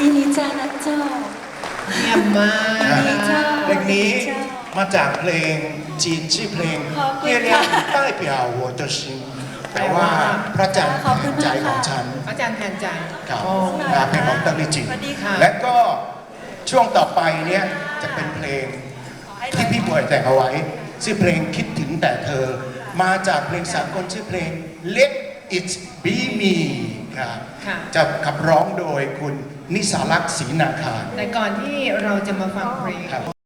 อินิจานะเจ้าเงียบมากเพลงนี้มาจากเพลงจีนชื่อเพลงเรียกว่าใต้เปล่าวหัวเตอร์ชิงแปลว่าพระจันทร์แทนใจของฉันพระจันทร์แทนใจครับงานเพลงของตั้งลิจิและก็ช่วงต่อไปเนี่ยจะเป็นเพลงที่พี่บวยแต่งเอาไว้ ชื่อเพลงคิดถึงแต่เธอ มาจากเพลงสากลชื่อเพลง Let It Be Me ครับจะขับร้องโดยคุณ นิสารักษ์ศรีนาคารแต่ก่อนที่เราจะมาฟังเพลง ครับ